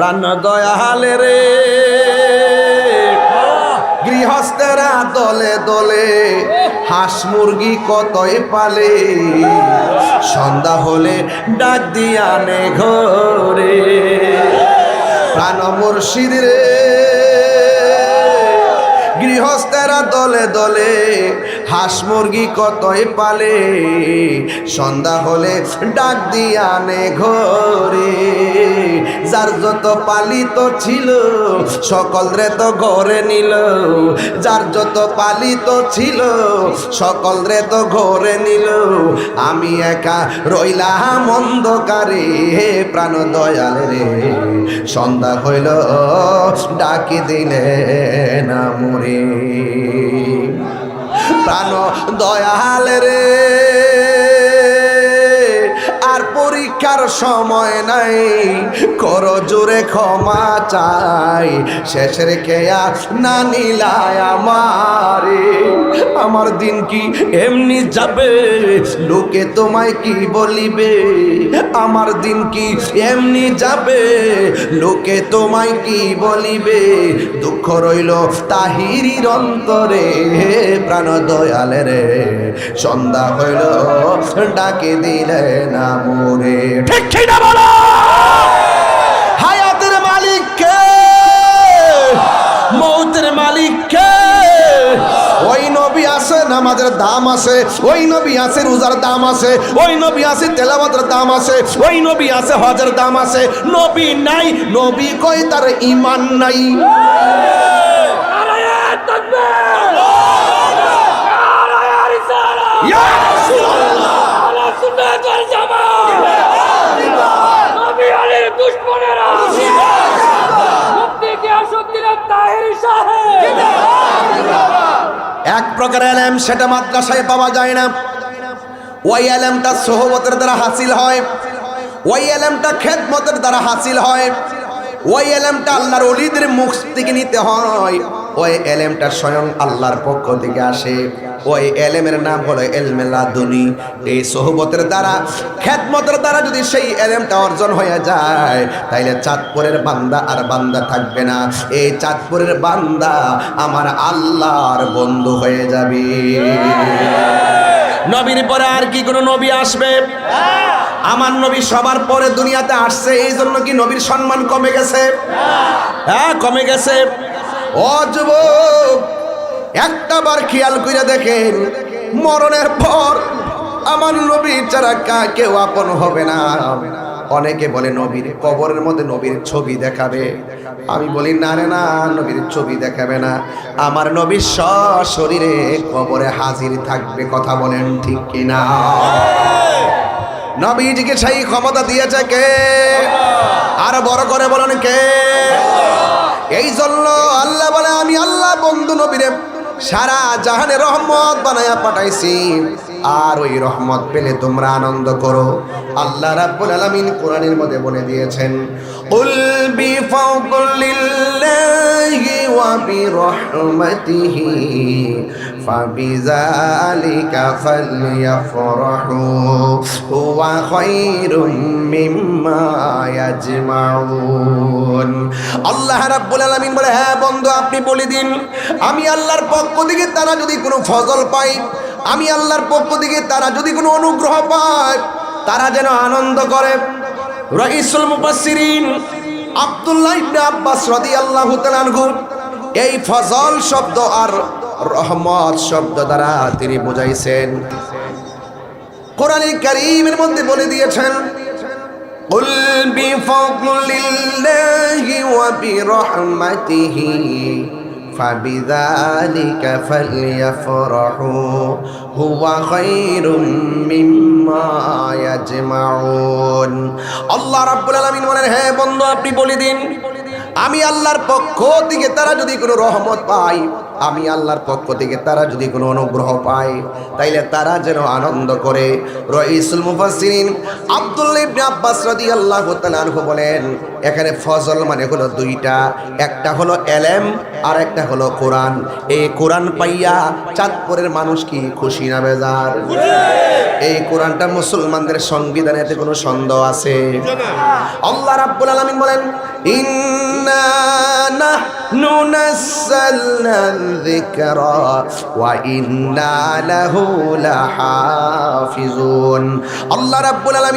প্রাণ দয়ালে রে। গৃহস্থেরা দলে দলে হাঁস মুরগি কতই পালে। সন্ধ্যা হলে ডাক দিয়া নে ঘরে। প্রাণ মুর্শিদ রে। গৃহস্থেরা দলে দলে হাঁস মুরগি কতই পালে? সন্ধ্যা হলে ডাক দিয়া নে ঘরে। যার যত পালিত ছিল, সকল রে তো ঘরে নিল। যার যত পালিত ছিল, সকল রে তো ঘরে নিল। আমি একা রইলাম অন্ধকারে প্রাণ দয়াল রে। সন্ধ্যা হইল, ডাকি দিলে না মরে। প্রাণ দয়াল রে। পরীক্ষার সময় নাই, কর জোরে ক্ষমা চাই। শেষের খেয়া না নিলায় আমারে। আমার দিন কি এমনি যাবে? লোকে তোমায় কি বলিবে? আমার দিন কি এমনি যাবে? লোকে তোমায় কি বলিবে? দুঃখ রইল তাহিরির অন্তরে, প্রাণ দয়ালে রে সন্ধ্যা হইল, ডাকে দিলে না মোরে ঠিক ঠিক না বলো হায়াতের মালিক কে মৌতের মালিক কে ওই নবী আছে নামাজের দাম আছে ওই নবী আছে রোজার দাম আছে ওই নবী আছে তেলাওয়াতের দাম আছে ওই নবী আছে হজের দাম আছে নবী নাই নবী কই তার ঈমান নাই ইয়া রাসূলুল্লাহ! এক প্রকার এলেম সেটা মাদ্রাসায় পাওয়া যায় না। ওই এলেমটা সোহবতের দ্বারা হাসিল হয়। ওই এলেমটা খেদমতের দ্বারা হাসিল হয়। ওই এলেমটা আল্লাহর অলিদের মুখ থেকে নিতে হয়। ওই এলেমটা স্বয়ং আল্লাহর পক্ষ থেকে আসে। ওই এলেমের নাম হলো এলমেলা এলমেলাদুনি। এই সোহবতের দ্বারা, খেদমতের দ্বারা যদি সেই এলেমটা অর্জন হয়ে যায়, তাইলে চাঁদপুরের বান্দা আর বান্দা থাকবে না। এই চাঁদপুরের বান্দা আমার আল্লাহর বন্ধু হয়ে যাবে। নবীর পরে আর কি কোনো নবী আসবে? আমার নবী সবার পরে দুনিয়াতে আসছে এই জন্য কি নবীর সম্মান কমে গেছে? হ্যাঁ কমে গেছে। ও যুবক, একটা বার খেয়াল করে দেখেন, মরণের পর আমার নবীর ছাড়া কা, কেউ আপন হবে না। অনেকে বলে নবীর কবরের মধ্যে নবীর ছবি দেখাবে। আমি বলি, না রে, না, নবীর ছবি দেখাবে না। আমার নবীর স শরীরে কবরে হাজির থাকবে, কথা বলেন ঠিক কিনা? নবীজিকে সেই ক্ষমতা দিয়েছে কে? আর বড় করে বলেন কে? এই জন্য আল্লাহ বলে আমি আল্লাহ বন্ধু নবীরে সারা জাহানে রহমত বানায়া পাঠাইছি। আর ওই রহমত পেলে তোমরা আনন্দ করো। আল্লাহ রাব্বুল আলামিন কোরআনের মধ্যে বলে দিয়েছেন বিফাদলিল্লাহি ওয়া বিরহমাতিহি, ফাবিযালিকা ফালইফরাহু হুয়া খায়রুম মিম্মা ইয়াজমাউন। আল্লাহ রাব্বুল আলামিন বলে হ্যাঁ বন্ধু, আপনি বলে দিন, আমি আল্লাহর পক্ষ থেকে তারা যদি কোনো ফজল পায় আমি আল্লাহর পক্ষ থেকে তারা যদি কোনো অনুগ্রহ পায় তারা যেন আনন্দ করে রইসুল মুফাসসিরিন আব্দুল্লাহ ইবনে আব্বাস রাদিয়াল্লাহু তাআলা আনহু এই ফজল শব্দ আর রহমত শব্দ দ্বারা তিনি বুঝাইছেন কোরআনে কারীমের মধ্যে বলে দিয়েছেন قل بفضل الله وبرحمته فبذلك فليفرحوا هو خير مما يجمعون আল্লাহ রাব্বুল আলামিন বলেন হ্যাঁ বন্ধু আপনি বলে দিন আমি আল্লাহর পক্ষ থেকে তারা যদি কোনো রহমত পায় আমি আল্লাহর পক্ষ থেকে তারা যদি কোনো অনুগ্রহ পায় তাইলে তারা যেন আনন্দ করে রইসুল মুফাসসিরিন আব্দুল্লাহ ইবনে আব্বাস রাদিয়াল্লাহু তাআলা আনহু বলেন এখানে ফজল মানে হলো দুইটা একটা হলো এলেম আর একটা হলো কোরআন। এই কোরআন পাইয়া চাঁদপুরের মানুষ কি খুশি না বেজার? এই কোরআনটা মুসলমানদের সংবিধানে কোনো সন্দেহ আছে? আল্লাহ রাব্বুল আলামিন বলেন, ইন্না ওয়া ইন্না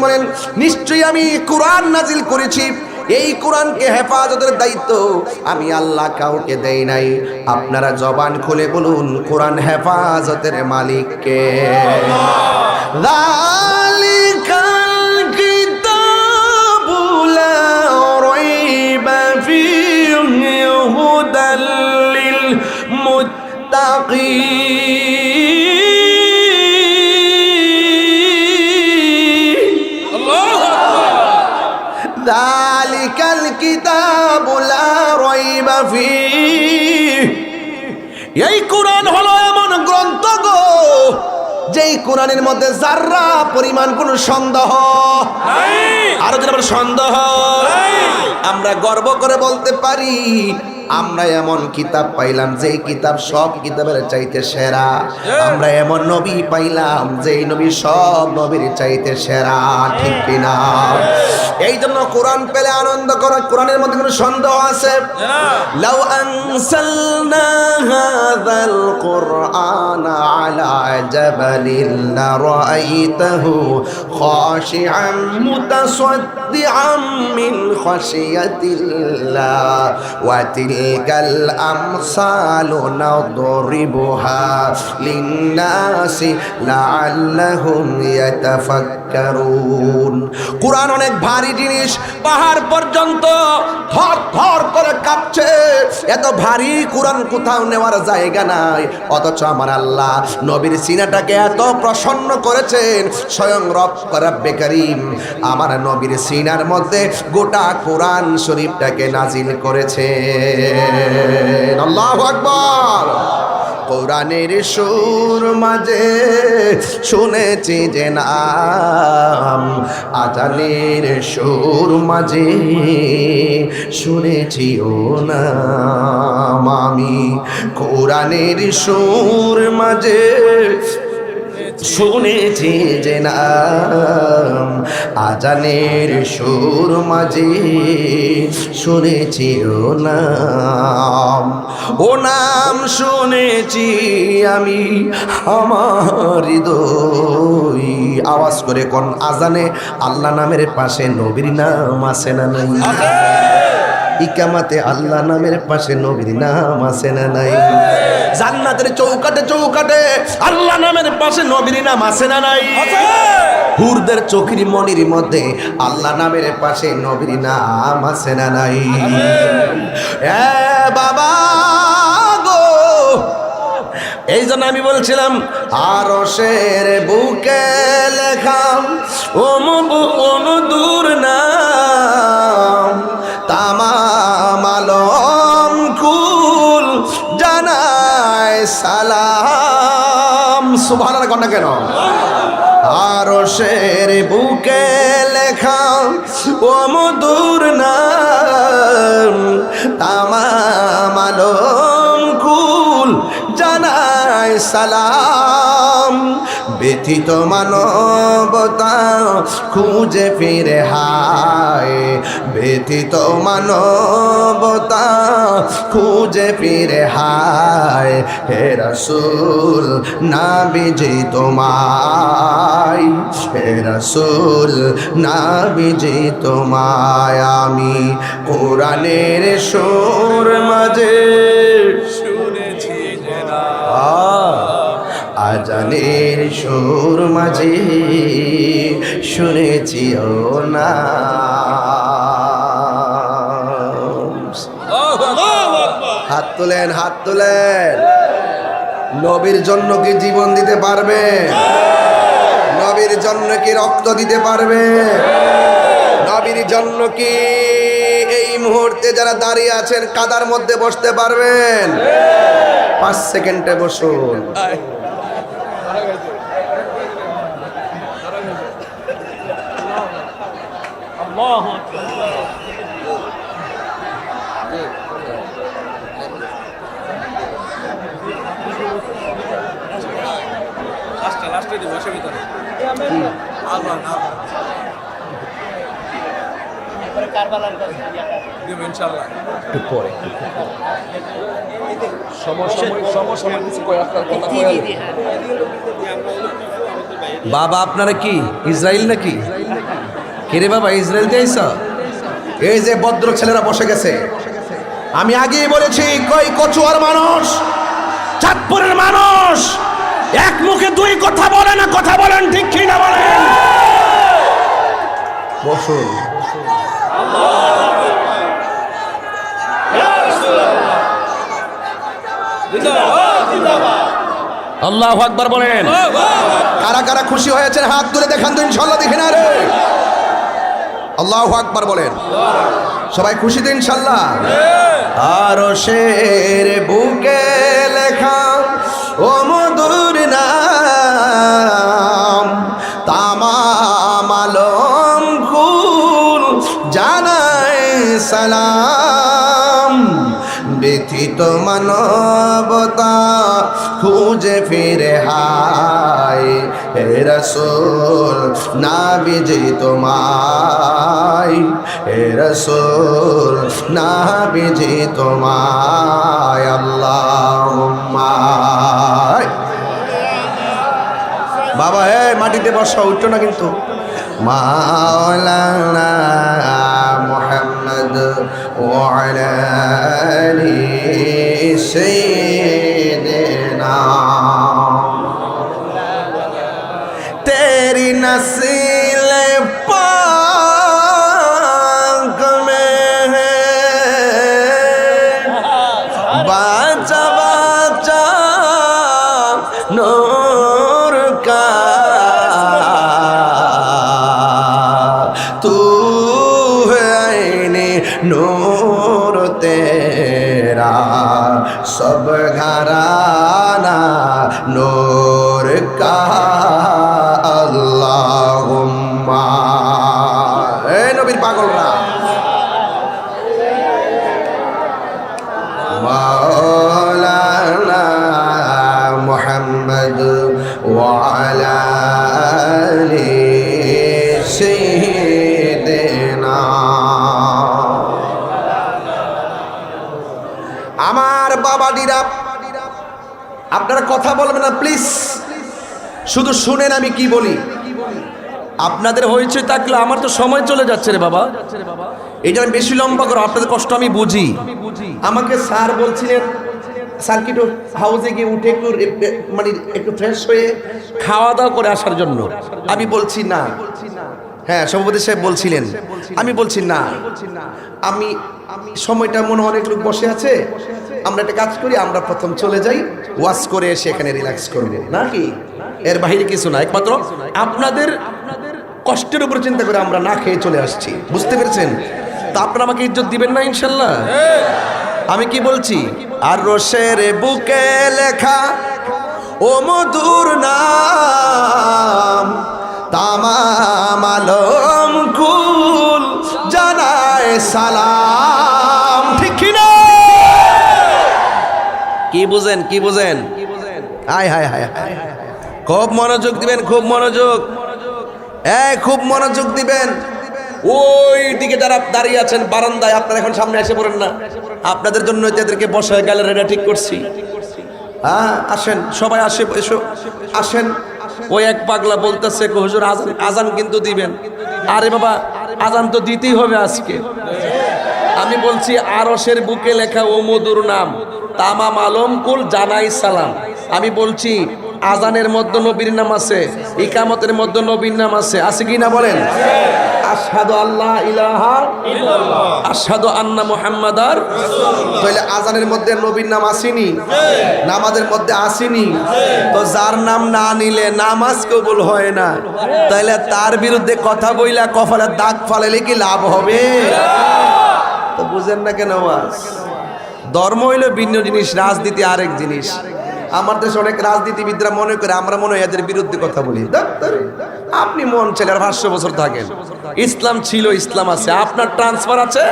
বলেন, নিশ্চয়ই আমি কোরআন নাজিল করেছি। এই কোরআনকে হেফাজতের দায়িত্ব আমি আল্লাহ কাউকে দেই নাই। আপনারা জবান খুলে বলুন কোরআন হেফাজতের মালিককে। আল্লাহ। কোরআনের মধ্যে যার্রা পরিমাণ কোন সন্দেহ আরও যেন সন্দেহ। আমরা গর্ব করে বলতে পারি আমরা এমন কিতাব পাইলাম, যেই কিতাব সব কিতাবের চাইতে সেরা। আমরা এমন নবী পাইলাম, যেই নবী সব নবীর চাইতে সেরা, ঠিক কিনা? এই জন্য কোরআন পেলে আনন্দ করা, কোরআনের মধ্যে কোনো সন্দেহ আছে? লাউ আনসালনা হাযাল কুরআন আলা জাবালিন লারাআইতাহু খাশিআন মুতাসাদ্দিআন মিন খাশিয়াতিল্লাহ ওয়া তিলকাল আমসালু নাদরিবুহা লিন্নাসি লাআল্লাহুম ইয়াতাফাক্কারুন। কোরআন অনেক ভারী জিনিস, পাহাড় পর্যন্ত থর থর করে কাঁপছে। এত ভারী কোরআন কোথাও নেওয়ার জায়গা নাই। অথচ আমার আল্লাহ নবীর সিনাটাকে এত প্রসন্ন করেছেন, স্বয়ং রব রাব্বে করিম আমার নবীর সিনার মধ্যে গোটা কোরআন শরীফটাকে নাজিল করেছে আল্লাহু আকবার। কোরআনের সুর মাঝে শুনেছি যে নাম, আজানের সুর মাঝে শুনেছি ও নাম। আমি কোরআনের সুর মাঝে শুনেছি যে নাম আজানের সুর মাঝে শুনেছি ও নাম। ও নাম শুনেছি আমি আমার হৃদয়। আওয়াজ করে কোন আজানে আল্লাহ নামের পাশে নবীর নাম আছে না নাই? ইকামাতে আল্লাহ নামের পাশে নবীর নাম আছে না নাই? জান্নাতের চৌকাটে চৌকাটে আল্লাহ নামের পাশে নবীর নাম আছে না নাই? হুরদের চোখের মনির মধ্যে আল্লাহ নামের পাশে নবীর নাম আছে না নাই? এ বাবা গো! এই জন্য আমি বলছিলাম আরও শের বুকে লেখাম ওমবু অনুদূর নাম সালাম। সুভানার কন্যা কেন? আরও শের বুকে লেখা, ও মধুর নাম, তামাম আলম কুল জানায় সালাম। ব্যথিত মানবতা খুঁজে ফিরে হায়। ব্যথিত মানবতা খুঁজে ফিরে হায়। হে রসুল না বিজে তোমায়। হে রসুল না বিজে তোমায়। আমি কোরআনের সুর মাঝে শুনেছি আজানের সুর মাঝে শুনেছি ও না। হাত তোলেন হাত তোলেন। নবীর জন্য কি জীবন দিতে পারবে? নবীর জন্য কি রক্ত দিতে পারবে? নবীর জন্য কি এই মুহূর্তে যারা দাঁড়িয়ে আছেন কাদার মধ্যে বসতে পারবেন? পাঁচ সেকেন্ডে বসুন। লাস্টে দিব বসে ভিতরে বাবা আপনারা কি? ইসরায়েল নাকি? কিরে বাবা ইসরায়েল দিয়েছ? এই যে ভদ্র ছেলেরা বসে গেছে। আমি আগেই বলেছি কই কচুয়ার মানুষ চাঁদপুরের মানুষ এক মুখে দুই কথা বলে না কথা বলেন ঠিক কি না বলেন? বসুন। আল্লাহ আকবার বলেন। কারা কারা খুশি হয়েছেন হাত তুলে দেখান তো ইনশাল্লাহ দেখে না রে। আল্লাহ আকবার বলেন। সবাই খুশি দিন ইনশাল্লাহ আর শের বুকে লেখা, ও মধুর নাম, তামাম আলম জানাই সালাম। ব্যথিত মানবতা খুঁজে ফিরে হায়। হে রসুল না বিজে তোমায়। হে রসুল না বিজে তোমায়। আল্লাহ বাবা, হে, মাটিতে বসা উঠছো না কিন্তু। মাওলানা মোহাম্মদ وعلى آل سيدنا تیری نسل আপনারা কথা বলবেন না প্লিজ শুধু শুনেন আমি কি বলি। আপনাদের হয়েছে থাকলে আমার তো সময় চলে যাচ্ছে রে বাবা। এই জন্য বেশি লম্বা করো আপনাদের কষ্ট আমি বুঝি। আমাকে স্যার বলছিলেন সার্কিট হাউসে গিয়ে উঠে একটু মানে একটু ফ্রেশ হয়ে খাওয়া দাওয়া করে আসার জন্য। আমি বলছি না। হ্যাঁ সভাপতি সাহেব বলছিলেন। আমি বলছি না। আমি আমি সময়টা মনে অনেক লোক বসে আছে। আমরা একটা কাজ করি, আমরা প্রথম চলে যাই ওয়াশ করে এসে এখানে রিল্যাক্স করব। নাকি? এর বাহিরে কিছু না, একমাত্র আপনাদের কষ্টের উপর চিন্তা করে আমরা না খেয়ে চলে আসছি। বুঝতে পেরেছেন? তা আপনারা আমাকে ইজ্জত দিবেন না, ইনশাল্লাহ? আমি কি বলছি? আর রোশের বুকে লেখা, ও মধুর নাম, তামাম আলম কুল জানায় সালাম। কি বুঝেন কি বুঝেন? হায় হায় হায় হায় খুব মনোযোগ দিবেন, খুব মনোযোগ। এই, খুব মনোযোগ দিবেন। ওই দিকে যারা দাঁড়িয়ে আছেন, বারান্দায় আপনারা এখন সামনে এসে পড়েন না। আপনাদের জন্য তাদেরকে বসায় গ্যালারিটা ঠিক করছি। হ্যাঁ আসেন, সবাই আসে, এসো। আসেন। ওই এক পাগলা বলতেছে হুজুর, আজান আজান কিন্তু দিবেন। আরে বাবা, আজান তো দিতেই হবে আজকে। আমি বলছি আরসের বুকে লেখা ও মধুর নাম। তামাম আলম, কুল জানাই সালাম। আমি বলছি, আজানের মধ্যে নবীর নাম আছে, ইকামতের মধ্যে নবীর নাম আছে। আছে কি না বলেন? আল্লাহ ইলাহা আজানের মধ্যে নবীর নাম আসেনি? নামাজের মধ্যে আসেনি? তো যার নাম না নিলে নামাজ হয় না। তার বিরুদ্ধে কথা বইলা কপালে দাগ ফালাইলে কি লাভ হবে? তো বুঝেন না কেন ধর্ম হইল ভিন্ন জিনিস, রাজনীতি আরেক জিনিস। আমার দেশে অনেক রাজনীতিবিদরা মনে করে, আমরা মনে হয় এদের বিরুদ্ধে কথা বলি। আপনি মন ছেলে আর পাঁচশো বছর থাকেন। ইসলাম ছিল, ইসলাম আছে। আপনার ট্রান্সফার আছে,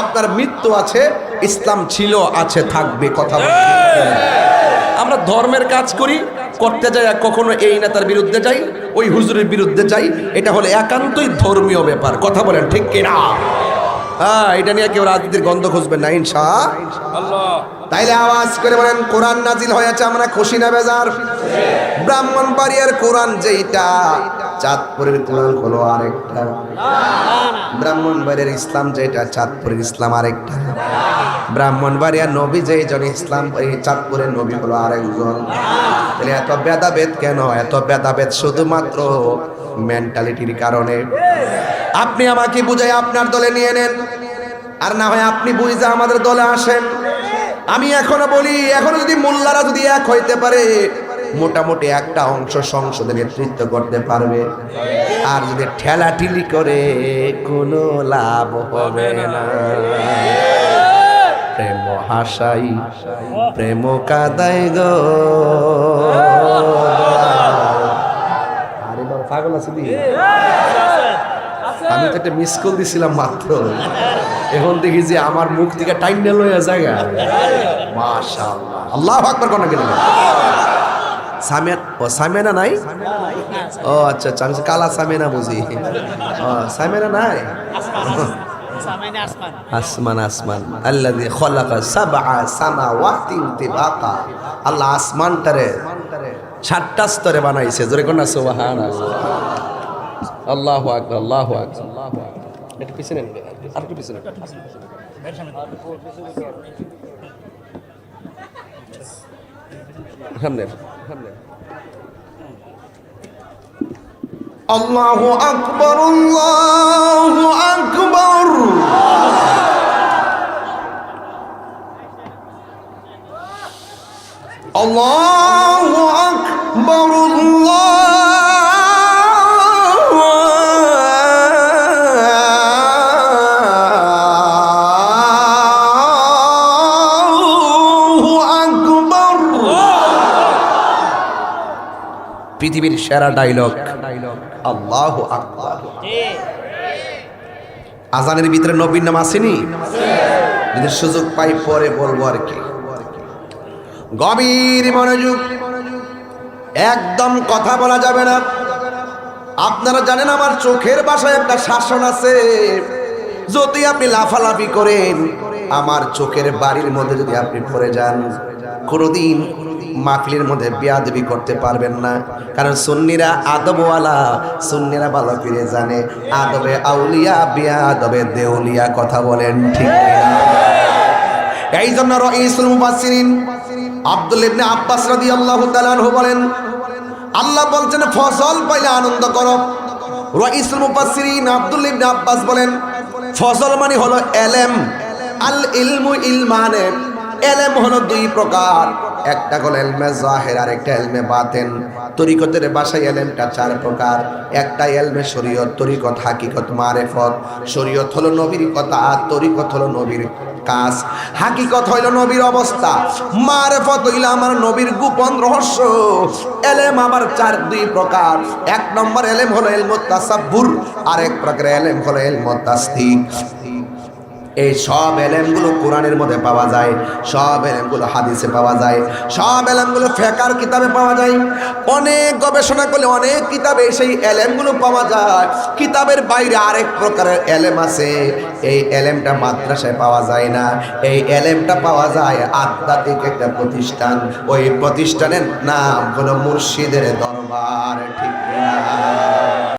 আপনার মৃত্যু আছে, ইসলাম ছিল, আছে, থাকবে, কথা আমরা ধর্মের কাজ করি, করতে যাই কখনো এই নেতার বিরুদ্ধে যাই, ওই হুজুরের বিরুদ্ধে যাই। এটা হলো একান্তই ধর্মীয় ব্যাপার, কথা বলেন ঠিক কিনা? হ্যাঁ এটা নিয়ে কেউ রাজনীতির গন্ধ খুঁজবেন না ইনশা তাইলে আওয়াজ করে বলেন কোরআন নাজিল হয়েছে আমরা খুশি না বেজার? ব্রাহ্মণ বাড়িয়ার কোরআন যেইটা চাঁদপুরের কোরআন হলো আরেকটা। ব্রাহ্মণ বাড়িয়ার ইসলাম যেটা চাঁদপুরের ইসলাম আরেকটা। ব্রাহ্মণ বাড়িয়ার নবী যেইজন ইসলাম চাঁদপুরের নবী হলো আরেকজন। তাহলে এত ভেদাভেদ কেন? এত ভেদাভেদ শুধুমাত্র মেন্টালিটির কারণে। আপনি আমাকে বুঝাই আপনার দলে নিয়ে নেন। আর না হয় আপনি বুঝে আমাদের দলে আসেন। আমি এখনও বলি, এখনও যদি মোল্লারা যদি এক হইতে পারে, মোটামুটি একটা অংশ সংসদে নেতৃত্ব করতে পারবে। আর যদি ঠেলাঠিলি করে, কোনো লাভ হবে না। প্রেম হাসাই প্রেম কাদাই গো। আরে পাগল আছে আমি তো একটা মিস কল দিছিলাম মাত্র। এখন দেখি যে আমার মুখ থেকে টাইনে লইয়া জায়গা মাশাআল্লাহ। আল্লাহ আকবার কোন? গেল সামিয়া, ও সামিয়ানা নাই? ও আচ্ছা আচ্ছা কালা সামিয়ানা বুঝি। ও, সামিয়ানা নাই? আসমান আসমান। আল্লাযী খলাকা সাবআ সামাওয়াতি তিবাকা আল্লাহ আসমানটারে সাতটা স্তরে বানাইছে। জোরে কোন সুবহানাল্লাহ। আল্লাহু আকবার আল্লাহু আকবার আল্লাহু আকবার একটু পিছনে নিন আর একটু পিছনে সামনে সামনে আল্লাহু আকবার আল্লাহু আকবার আল্লাহু আকবার আল্লাহু পৃথিবীর সেরা ডায়লগ আল্লাহ আজানের ভিতরে নবীর নাম আসেনি? যদি সুযোগ পাই পরে বলব আর কি। গভীর মনোযোগ। একদম কথা বলা যাবে না। আপনারা জানেন আমার চোখের বাসায় একটা শাসন আছে। যদি আপনি লাফালাফি করেন, আমার চোখের বাড়ির মধ্যে যদি আপনি পড়ে যান, কোনোদিন মাহফিলের মধ্যে বিয়াদবি করতে পারবেন না। কারণ সুন্নিরা আদবওয়ালা, সুন্নিরা ভালো করে জানে। আদবে আউলিয়া, বিয়াদবে দেউলিয়া কথা বলেন ঠিক এই জন্য রঈসুল মুফাসসিরিন আব্দুল ইবনে আব্বাস রাদিয়াল্লাহু তাআলা বলেন, আল্লাহ বলছেন ফসল পাইলে আনন্দ করো। রঈসুল মুফাসসিরিন আব্দুল ইবনে আব্বাস বলেন ফসল মানে হলো এলেম। আল ইলমু ইলমানে। এলেম হলো দুই প্রকার। একটা হলো এলমে জাহের আর একটা এলমে বাতেন। তরিকতের বাসায় এলেমটা চার প্রকার। একটা এলমে শরীয়ত, তরিকত হাকিকত মারেফত। শরীয়ত হলো নবীর কথা, আর তরিকত হলো নবীর কাজ। হাকিকত হইল নবীর অবস্থা। মারেফত হইল আমার নবীর গোপন রহস্য। এলেম আবার চার, দুই প্রকার। এক নম্বর এলেম হলো এলমত তাসাব্বুর আর এক প্রকার এলেম হলো এলমত তাসদিক এই সব এলেমগুলো কোরআনের মধ্যে পাওয়া যায়, সব এলেমগুলো হাদিসে পাওয়া যায়, সব এলেমগুলো ফেকার কিতাবে পাওয়া যায়। অনেক গবেষণা করলে অনেক কিতাবে সেই এলেমগুলো পাওয়া যায়। কিতাবের বাইরে আরেক প্রকারের এলেম আছে, এই এলেমটা মাদ্রাসায় পাওয়া যায় না। এই এলেমটা পাওয়া যায় আধ্যাত্মিক একটা প্রতিষ্ঠান। ওই প্রতিষ্ঠানের নাম হলো মুর্শিদের দরবার, ঠিক না